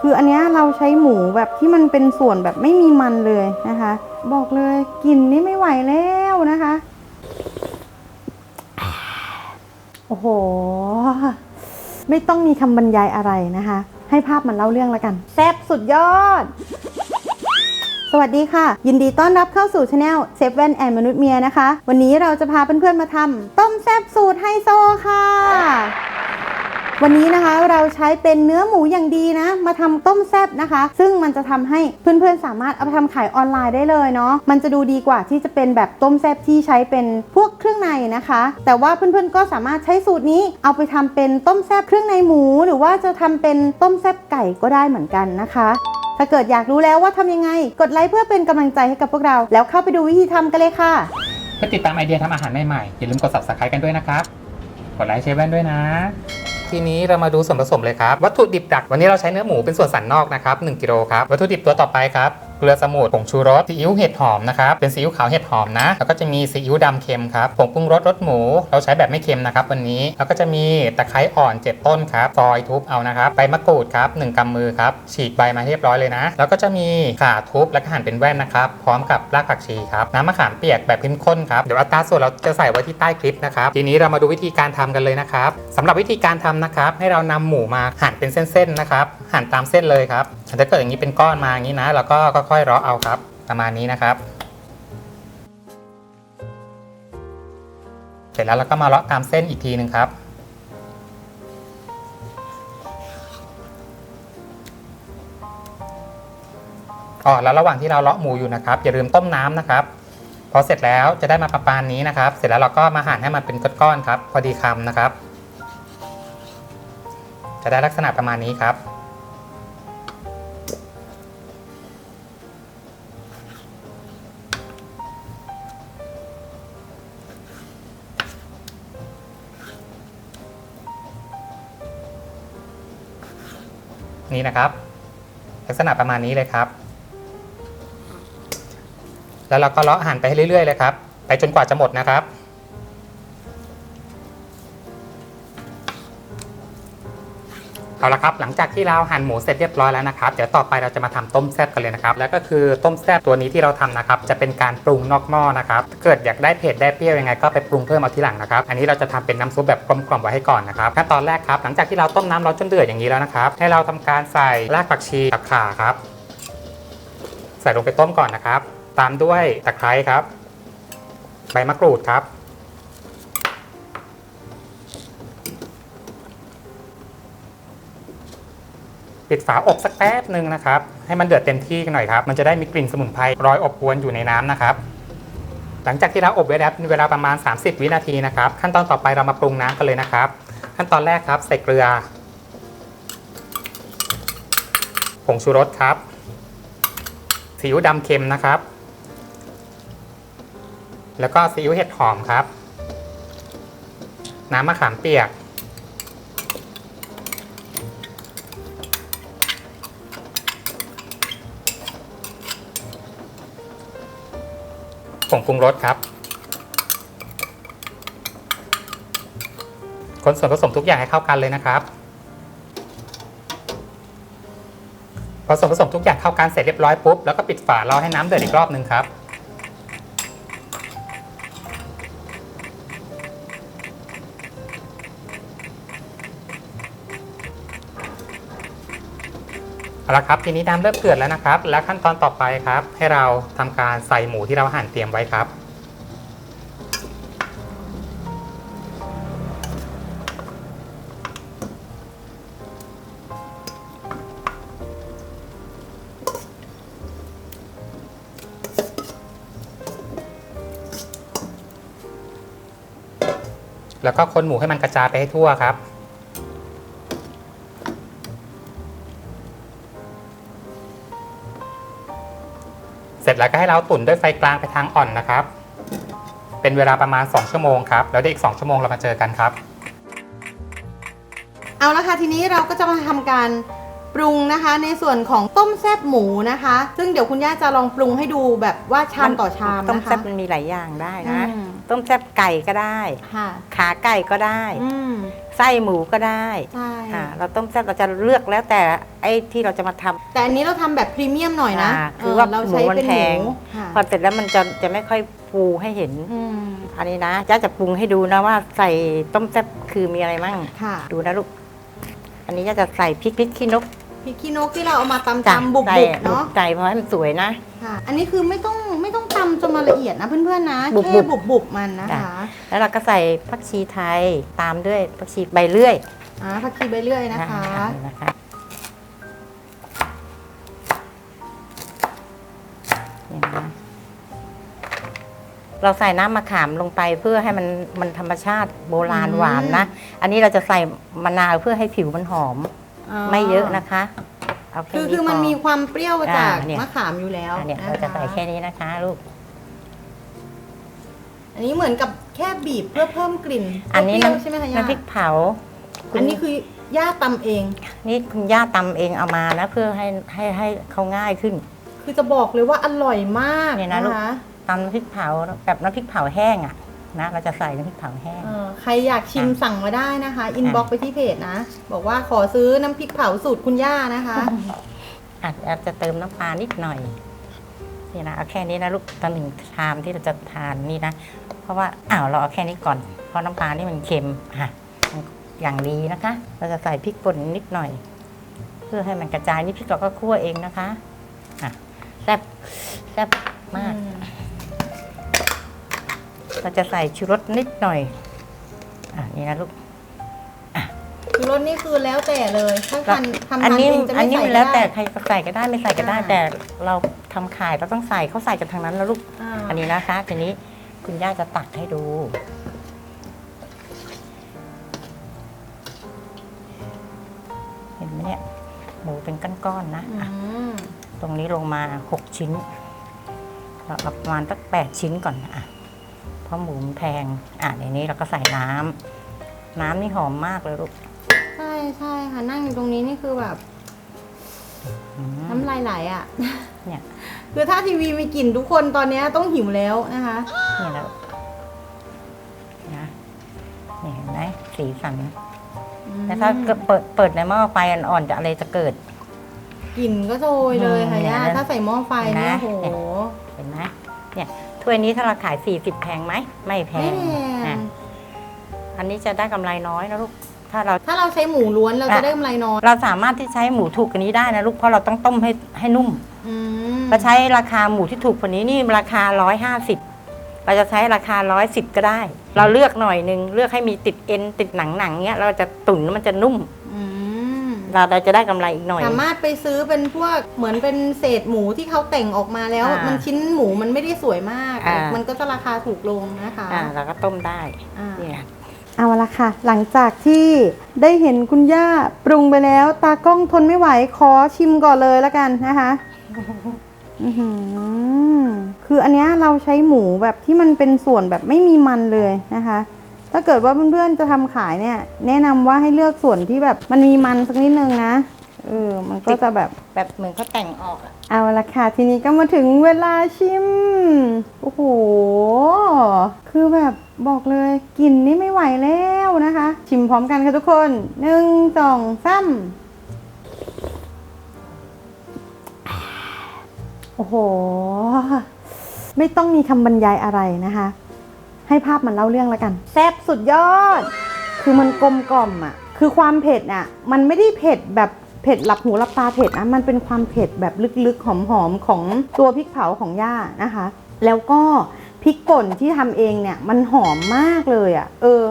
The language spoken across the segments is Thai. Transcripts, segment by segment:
คืออันเนี้ยเราใช้หมูแบบที่มันเป็นส่วนแบบไม่มีมันเลยนะคะ บอกเลยกลิ่นนี่ไม่ไหวแล้วนะคะ โอ้โห ไม่ต้องมีคำบรรยายอะไรนะคะ ให้ภาพมันเล่าเรื่องแล้วกัน แซ่บสุดยอดสวัสดีค่ะ ยินดีต้อนรับเข้าสู่ช anel เซฟเว่นแอนมนุษย์เมียนะคะ วันนี้เราจะพาเพื่อนๆมาทำต้มแซ่บสูตรไฮโซค่ะ วันนี้นะคะเราใช้เป็นเนื้อหมูอย่างดีนะ มาทำต้มแซ่บนะคะ ซึ่งมันจะทำให้เพื่อนๆสามารถเอาไปทำขายออนไลน์ได้เลยเนาะมันจะดูดีกว่าที่จะเป็นแบบต้มแซ่บที่ใช้เป็นพวกเครื่องในนะคะ แต่ว่าเพื่อนๆก็สามารถใช้สูตรนี้เอาไปทำเป็นต้มแซ่บเครื่องในหมู หรือว่าจะทำเป็นต้มแซ่บไก่ก็ได้เหมือนกันนะคะถ้าเกิดอยากรู้แล้วว่าทำยังไง กดไลค์เพื่อเป็นกำลังใจให้กับพวกเรา แล้วเข้าไปดูวิธีทำกันเลยค่ะ เพื่อติดตามไอเดียทำอาหารใหม่ๆ อย่าลืมกด subscribe กันด้วยนะครับ กดไลค์เชฟแว่นด้วยนะ ทีนี้เรามาดูส่วนผสมเลยครับ วัตถุดิบหลักวันนี้เราใช้เนื้อหมูเป็นส่วนสันนอกนะครับ1กิโลครับ วัตถุดิบตัวต่อไปครับเกลือสมุนผงชูรสซีอิ๊วเห็ดหอมนะครับเป็นซีอิ๊วขาวเห็ดหอมนะ แล้วก็จะมีซีอิ๊วดำเค็มครับผงปรุงรสรสหมู เราใช้แบบไม่เค็มนะครับวันนี้แล้วก็จะมีตะไคร้อ่อน 7 ต้นครับซอยทุบเอานะครับใบมะกรูดครับหนึ่งกำมือครับฉีกใบมาเรียบร้อยเลยนะ แล้วก็จะมีข่าทุบแล้วก็หั่นเป็นแว่นนะครับพร้อมกับรากผักชีครับน้ำมะขามเปียกแบบเข้มข้นครับเดี๋ยวอัตราส่วนเราจะใส่ไว้ที่ใต้คลิปนะครับทีนี้เรามาดูวิธีการทำกันเลยนะครับสำหรับวิธีการทำนะครับให้เรานำหมูมาหั่นเป็นเส้นๆนะครับหั่นตามเส้นเลยครับ ถ้าเกิดอย่างนี้เป็นก้อนมาอย่างนี้นะเราก็ค่อยๆเลาะเอาครับ ประมาณนี้นะครับ เสร็จแล้วเราก็มาเลาะตามเส้นอีกทีหนึ่งครับอ๋อแล้วระหว่างที่เราเลาะหมูอยู่นะครับ อย่าลืมต้มน้ำนะครับพอเสร็จแล้วจะได้มาประมาณนี้นะครับ เสร็จแล้วเราก็มาหั่นให้มันเป็นก้อนๆครับ พอดีคำนะครับ จะได้ลักษณะประมาณนี้ครับ นี่นะครับ ลักษณะประมาณนี้เลยครับ แล้วเราก็เลาะหั่นไปให้เรื่อยๆเลยครับ ไปจนกว่าจะหมดนะครับ เอาละครับหลังจากที่เราหั่นหมูเสร็จเรียบร้อยแล้วนะครับเดี๋ยวต่อไปเราจะมาทำต้มแซ่บกันเลยนะครับแล้วก็คือต้มแซ่บตัวนี้ที่เราทำนะครับจะเป็นการปรุงนอกหม้อนะครับถ้าเกิดอยากได้เผ็ดได้เปรี้ยวยังไงก็ไปปรุงเพิ่มเอาทีหลังนะครับอันนี้เราจะทำเป็นน้ำซุปแบบกลมกล่อมไว้ให้ก่อนนะครับขั้นตอนแรกครับหลังจากที่เราต้มน้ำร้อนจนเดือดอย่างนี้แล้วนะครับให้เราทำการใส่รากผักชีกับข่าครับใส่ลงไปต้มก่อนนะครับ ตามด้วยตะไคร้ครับ ใบมะกรูดครับ ปิดฝาอบสักแป๊บหนึ่งนะครับ ให้มันเดือดเต็มที่กันหน่อยครับ มันจะได้มีกลิ่นสมุนไพรลอยอบอวนอยู่ในน้ำนะครับ หลังจากที่เราอบไว้แล้วเวลาประมาณ 30 วินาทีนะครับ ขั้นตอนต่อไปเรามาปรุงน้ำกันเลยนะครับ ขั้นตอนแรกครับ ใส่เกลือ ผงชูรสครับซีอิ๊วดำเค็มนะครับ แล้วก็ซีอิ๊วเห็ดหอมครับ น้ำมะขามเปียก ปรุงรสครับคนส่วนผสมทุกอย่างให้เข้ากันเลยนะครับ พอส่วนผสมทุกอย่างเข้ากันเสร็จเรียบร้อยปุ๊บแล้วก็ปิดฝารอให้น้ำเดือดอีกรอบหนึ่งครับ เอาละครับทีนี้น้ำเริ่มเดือดแล้วนะครับ แล้วขั้นตอนต่อไปครับ ให้เราทำการใส่หมูที่เราหั่นเตรียมไว้ครับ แล้วก็คนหมูให้มันกระจายไปให้ทั่วครับ เสร็จแล้วก็ให้เราตุ๋นด้วยไฟกลางไปทางอ่อนนะครับ เป็นเวลาประมาณ 2 ชั่วโมงครับ แล้วเดี๋ยวอีก 2 ชั่วโมงเรามาเจอกันครับ เอาละค่ะทีนี้เราก็จะมาทำการปรุงนะคะ ในส่วนของต้มแซ่บหมูนะคะ ซึ่งเดี๋ยวคุณย่าจะลองปรุงให้ดูแบบว่าชามต่อชามต้มนะคะแซ่บมันมีหลายอย่างได้นะอืม ต้มแซ่บไก่ก็ได้ ค่ะขาไก่ก็ได้ อืมไส้หมูก็ได้ใช่อ่าเราต้มแซ่บเราจะเลือกแล้วแต่ไอ้ที่เราจะมาทำ แต่อันนี้เราทำแบบพรีเมียมหน่อยนะอ่าคือว่าเเราใช้เป็นหมูมันแพหมูง ค่ะพอเสร็จแล้วมันจะจะไม่ค่อยฟูให้เห็น อืมอันนี้นะจ้าจะปรุงให้ดูนะว่าใส่ต้มแซ่บคือมีอะไรมั่ง ค่ะดูนะลูก อันนี้จะจะใส่พริกพริกขี้นกพริกขี้นกที่เราเอามาตำจ้ะตำบุบใส่บุบเนาะใส่เพราะให้มันสวยนะ ค่ะ อันนี้คือไม่ต้อง ไม่ต้องตำจนมาละเอียดนะเพื่อนๆนะบุบแค่บุบุบบบุบมันนะจ้ะคะแล้วเราก็ใส่ผักชีไทยตามด้วยผักชีใบเลื่อยอ่าผักชีใบเลื่อยนะคะอ่านี่นะคะนี่นะเราใส่น้ำมะขามลงไปเพื่อให้มันมันธรรมชาติโบราณอืม หวานนะ อันนี้เราจะใส่มะนาวเพื่อให้ผิวมันหอมไม่เยอะนะคะ เอาแค่คือนี้คือมันพ มีความเปรี้ยวจากอ่าเนี่ย มะขามอยู่แล้วอันเนี้ยนคเราจะใส่แค่นี้นะคะลูก อันนี้เหมือนกับแค่บีบเพื่อเพิ่มกลิ่นอันนี้เปรี้ยวน้ำใช่ไหมคะย่าน้ำพริกเผาคุณอันนี้คือย่าตำเอง นี่คุณย่าตำเองเอามานะเพื่อให้ให้ให้เขาง่ายขึ้น คือจะบอกเลยว่าอร่อยมากเนี่ยนะนะลูกคะตำน้ำพริกเผาแบบน้ำพริกเผาแห้งอะนะเราจะใส่น้ำพริกเผาแห้ง เออใครอยากชิมสั่งมาได้นะคะ อินบ็อกไปที่เพจนะ บอกว่าขอซื้อน้ำพริกเผาสูตรคุณย่านะคะ อาจจะเติมน้ำปลานิดหน่อย นี่นะเอาแค่นี้นะลูกตอนหนึ่งชามที่เราจะทานนี่นะ เพราะว่าอ้าวเราเอาแค่นี้ก่อน เพราะน้ำปลานี่มันเค็มอะมันอย่างดีนะคะ เราจะใส่พริกป่นนิดหน่อย เพื่อให้มันกระจายนี่พริกเราก็คั่วเองนะคะอะแซ่บแซ่บมาก เราจะใส่ชูรสนิดหน่อยอะนี่นะลูก คือรสนี่คือแล้วแต่เลยถ้าทานทำอันทานนี้เองจะอันไม่นี้ใส่มันก็แล้วแต่ได้ใครจะใส่ก็ได้ไม่ใส่ก็ได้ อ่า แต่เราทำขายเราต้องใส่เขาใส่กันทางนั้นแล้วลูก อ่าอันนี้นะคะ ทีนี้คุณย่าจะตักให้ดู เห็นไหมเนี่ย หมูเป็นก้อนๆนะอือะมตรงนี้ลงมาหกชิ้น เราเอาประมาณสักแปดชิ้นก่อนอะเพราะหมูมันแพง อะในนี้เราก็ใส่น้ำ น้ำนี่หอมมากเลยลูก ใช่ใช่ค่ะนั่งอยู่ตรงนี้นี่คือแบบอืมน้ำลายไหลอะ เนี่ยคือถ้าทีวีมีกลิ่นทุกคนตอนนี้ต้องหิวแล้วนะคะนี่แล้วนะนี่เห็นไหมสีสันแต่ถ้าเกิดเปิดเปิดในหม้อไฟอ่อนๆจะอะไรจะเกิดกลิ่นก็โชยเลยค่ะอืมย่าเนี่ยถ้าใส่หม้อไฟเนี่ยนะโอ้โหเห็นไหมเนี่ยถ้วยนี้ถ้าเราขาย40แพงไหมไม่แพไม่งแพอะงอันนี้จะได้กำไรน้อยนะลูก ถ้าเราถ้าเราใช้หมูล้วนเราอะจะได้กำไรน้อยเราสามารถที่ใช้หมูถูกกว่านี้ได้นะลูกเพราะเราต้องต้มให้ให้นุ่มอืมเราใช้ราคาหมูที่ถูกกว่านี้นี่ราคา150เราจะใช้ราคา110ก็ได้ เราเลือกหน่อยนึงเลือกให้มีติดเอ็นติดหนังหนังๆเนี้ยเราจะตุ๋นแล้วมันจะนุ่ม อืมเราเราจะได้กำไรอีกหน่อย สามารถไปซื้อเป็นพวกเหมือนเป็นเศษหมูที่เขาแต่งออกมาแล้ว อ่ามัมันชิ้นหมูมันไม่ได้สวยมาก อ่ามั มันก็จะราคาถูกลงนะคะอ่าเราก็ต้มได้อ่า เนี่ย เอาละค่ะ หลังจากที่ได้เห็นคุณย่าปรุงไปแล้ว ตากล้องทนไม่ไหวขอชิมก่อนเลยแล้วกันนะคะคืออันเนี้ยเราใช้หมูแบบที่มันเป็นส่วนแบบไม่มีมันเลยนะคะ ถ้าเกิดว่าเพื่อนๆจะทำขายเนี่ย แนะนำว่าให้เลือกส่วนที่แบบมันมีมันสักนิดนึงนะ เออมันก็จะแบบแบบเหมือนเขาแต่งออกอะเอาละค่ะทีนี้ก็มาถึงเวลาชิม โอ้โห คือแบบบอกเลยกลิ่นนี่ไม่ไหวแล้วนะคะ ชิมพร้อมกันค่ะทุกคนหนึ่งสองสามโอ้โห ไม่ต้องมีคำบรรยายอะไรนะคะ ให้ภาพมันเล่าเรื่องแล้วกัน แซ่บสุดยอด คือมันกลมกล่อมอะ คือความเผ็ดอะ มันไม่ได้เผ็ดแบบ เผ็ดหลับหูหลับตาเผ็ดนะมันเป็นความเผ็ดแบบลึกๆหอมๆของตัวพริกเผาของย่านะคะ แล้วก็พริกป่นที่ทำเองเนี่ยมันหอมมากเลยอะเออ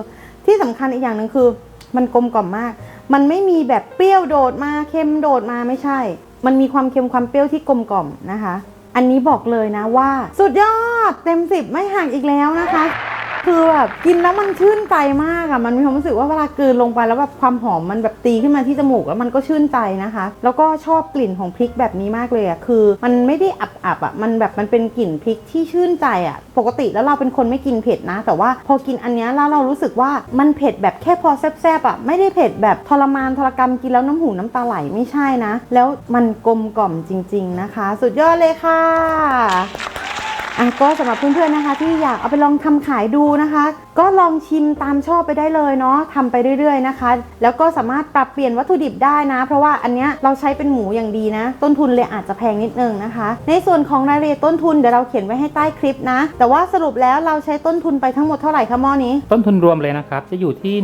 ที่สำคัญอีกอย่างหนึ่งคือ มันกลมกล่อมมาก มันไม่มีแบบเปรี้ยวโดดมาเค็มโดดมาไม่ใช่ มันมีความเค็มความเปรี้ยวที่กลมกล่อมนะคะ อันนี้บอกเลยนะว่า สุดยอดเต็มสิบไม่หักอีกแล้วนะคะ คือแบบกินแล้วมันชื่นใจมากอะมันมีความรู้สึกว่าเวลากลืนลงไปแล้วแบบความหอมมันแบบตีขึ้นมาที่จมูกแล้วมันก็ชื่นใจนะคะ แล้วก็ชอบกลิ่นของพริกแบบนี้มากเลยอะคือมันไม่ได้อับๆอะมันแบบมันเป็นกลิ่นพริกที่ชื่นใจอะปกติแล้วเราเป็นคนไม่กินเผ็ดนะ แต่ว่าพอกินอันนี้แล้วเรารู้สึกว่ามันเผ็ดแบบแค่พอแซบๆอะไม่ได้เผ็ดแบบทรมานทรกรรมกินแล้วน้ำหูน้ำตาไหลไม่ใช่นะ แล้วมันกลมกล่อมจริง ๆนะคะ สุดยอดเลยค่ะ อะก็สำหรับเพื่อนๆนะคะ ที่อยากเอาไปลองทำขายดูนะคะก็ลองชิมตามชอบไปได้เลยเนาะทำไปเรื่อยๆนะคะ แล้วก็สามารถปรับเปลี่ยนวัตถุดิบได้นะ เพราะว่าอันเนี้ยเราใช้เป็นหมูอย่างดีนะ ต้นทุนเลยอาจจะแพงนิดนึงนะคะ ในส่วนของรายละเอียดต้นทุนเดี๋ยวเราเขียนไว้ให้ใต้คลิปนะ แต่ว่าสรุปแล้วเราใช้ต้นทุนไปทั้งหมดเท่าไหร่คะหม้อนี้ ต้นทุนรวมเลยนะครับ จะอยู่ที่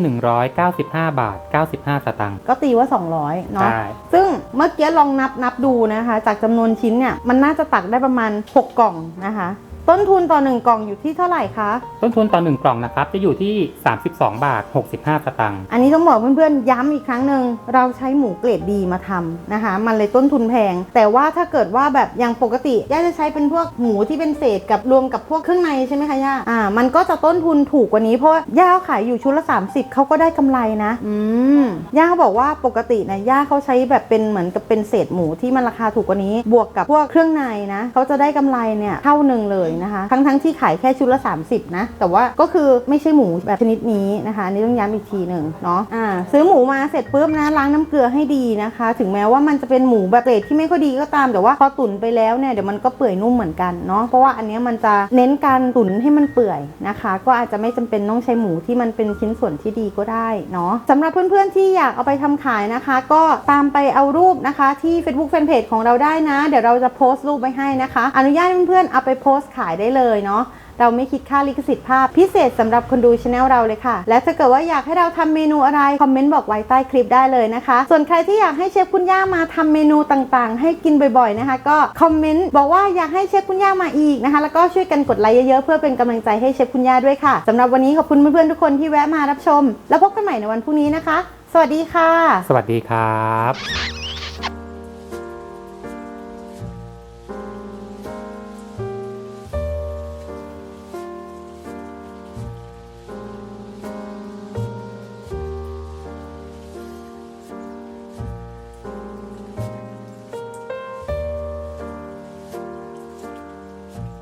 195 บาท 95 สตางค์ ก็ตีว่า 200 เนาะ ใช่ ซึ่งเมื่อกี้ลองนับนับดูนะคะ จากจำนวนชิ้นเนี่ย มันน่าจะตักได้ประมาณ 6 กล่องนะคะ ต้นทุนต่อ 1 กล่องอยู่ที่เท่าไหร่คะ ต้นทุนต่อ 1 กล่องนะครับ จะอยู่ที่ 32 บาท 65 สตางค์ อันนี้ต้องบอกเพื่อนๆ ย้ำอีกครั้งหนึ่งเราใช้หมูเกรดดีมาทำนะคะ มันเลยต้นทุนแพง แต่ว่าถ้าเกิดว่าแบบอย่างปกติ ย่าจะใช้เป็นพวกหมูที่เป็นเศษกับรวมกับพวกเครื่องในใช่ไหมคะย่า อ่า มันก็จะต้นทุนถูกกว่านี้เพราะว่าย่าขายอยู่ชุดละ 30เขาก็ได้กำไรนะ อืม ย่าเขาบอกว่าปกตินะย่าเขาใช้แบบเป็นเหมือนกับเป็นเศษหมูที่มันราคาถูกกว่านี้ บวกกับพวกเครื่องในนะเขาจะได้กำไรเนี่ยเท่าหนึ่งเลยนะคะ ทั้งทั้งๆที่ขายแค่ชุดละ 30 นะ แต่ว่าก็คือไม่ใช่หมูแบบชนิดนี้นะคะนี่ต้องย้ำอีกทีหนึ่งเนาะอ่าซื้อหมูมาเสร็จปุ๊บนะล้างน้ำเกลือให้ดีนะคะ ถึงแม้ว่ามันจะเป็นหมูแบบเกรดที่ไม่ค่อยดีก็ตาม แต่ว่าพอตุ๋นไปแล้วเนี่ยเดี๋ยวมันก็เปื่อยนุ่มเหมือนกันเนาะเพราะว่าอันนี้มันจะเน้นการตุ๋นให้มันเปื่อยนะคะ ก็อาจจะไม่จำเป็นต้องใช้หมูที่มันเป็นชิ้นส่วนที่ดีก็ได้เนาะสำหรับเพื่อนๆที่อยากเอาไปทำขายนะคะ ก็ตามไปเอารูปนะคะที่ Facebook Fanpage ของเราได้นะ เดี๋ยวเราจะโพสต์รูปไว้ให้นะคะ อนุญาตเพื่อนๆเอาไปโพสต์ขายได้เลยเนาะเราไม่คิดค่าลิขสิทธิ์ภาพพิเศษสำหรับคนดูช anel เราเลยค่ะ และถ้าเกิดว่าอยากให้เราทำเมนูอะไร คอมเมนต์บอกไว้ใต้คลิปได้เลยนะคะ ส่วนใครที่อยากให้เชฟคุณย่ามาทำเมนูต่างๆ ให้กินบ่อยๆนะคะ ก็คอมเมนต์บอกว่าอยากให้เชฟคุณย่ามาอีกนะคะ แล้วก็ช่วยกันกดไลค์เยอะๆเพื่อเป็นกำลังใจให้เชฟคุณย่าด้วยค่ะสำหรับวันนี้ขอบคุณเพื่อนๆทุกคนที่แวะมารับชม แล้วพบกันใหม่ในวันพรุ่งนี้นะคะ สวัสดีค่ะ สวัสดีครับ